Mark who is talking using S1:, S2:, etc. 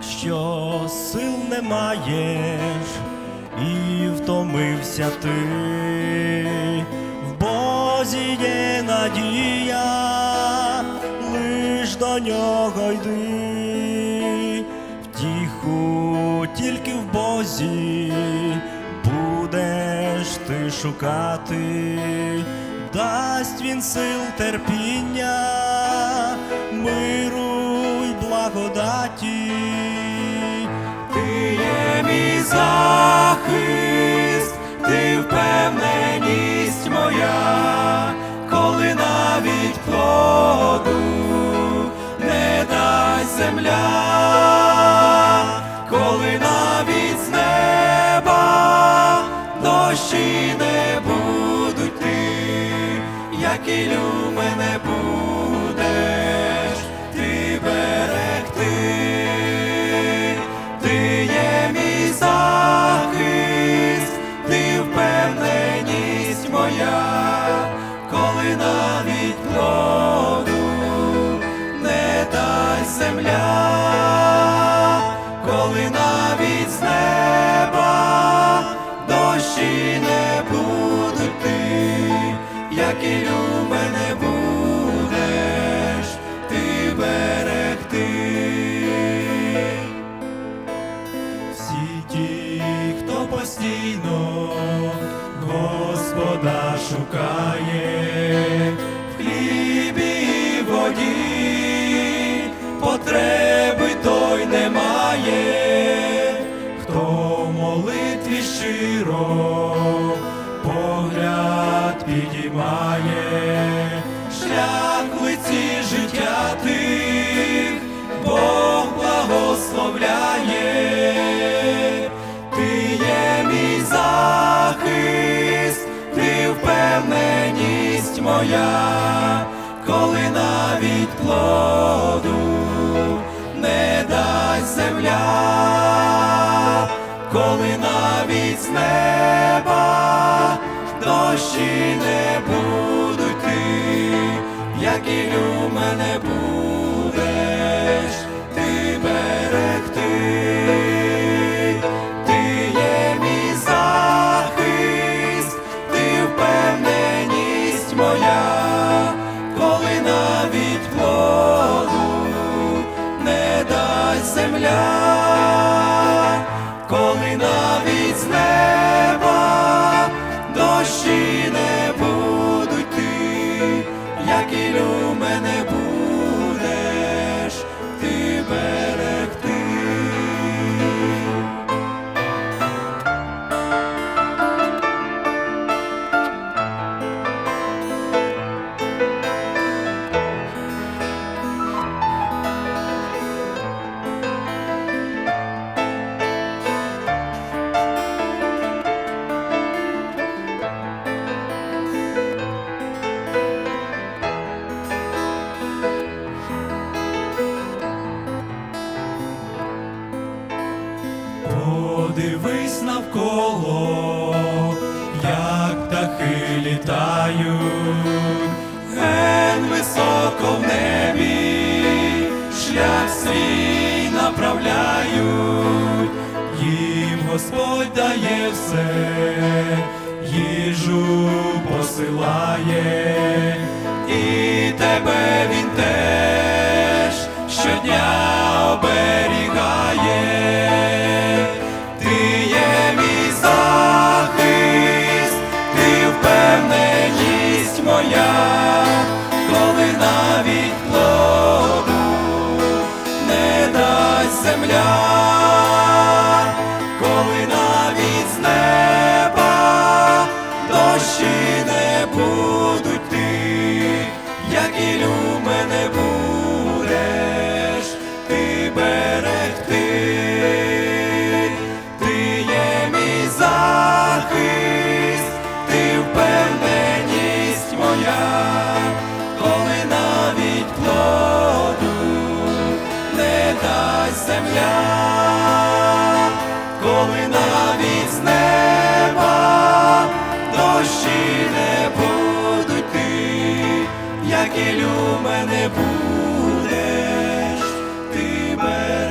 S1: Якщо сил не маєш і втомився ти, в Бозі є надія, лиш до нього йди, втіху тільки в Бозі будеш ти шукати, дасть він сил терпіння, миру й благодаті. Захист, ти впевненість моя, коли навіть плоду не дасть земля, коли навіть з неба дощі не будуть ти, як і мене моя, коли навіть плоду не дай земля, коли навіть з неба дощі не будуть ти, як і мене шукає в хлібі воді, потреби той не має, хто молитві щиро погляд підіймає, шлях лиці життя тих, впевненість моя, коли навіть плоду не дасть земля, коли навіть з неба дощі не будуть ти, як і мене будеш коли Подивись навколо, як птахи літають, ген високо в небі, шлях свій направляють, їм Господь дає все, їжу посилає, моя, дощі не будуть ти, як і люме не будеш ти мене.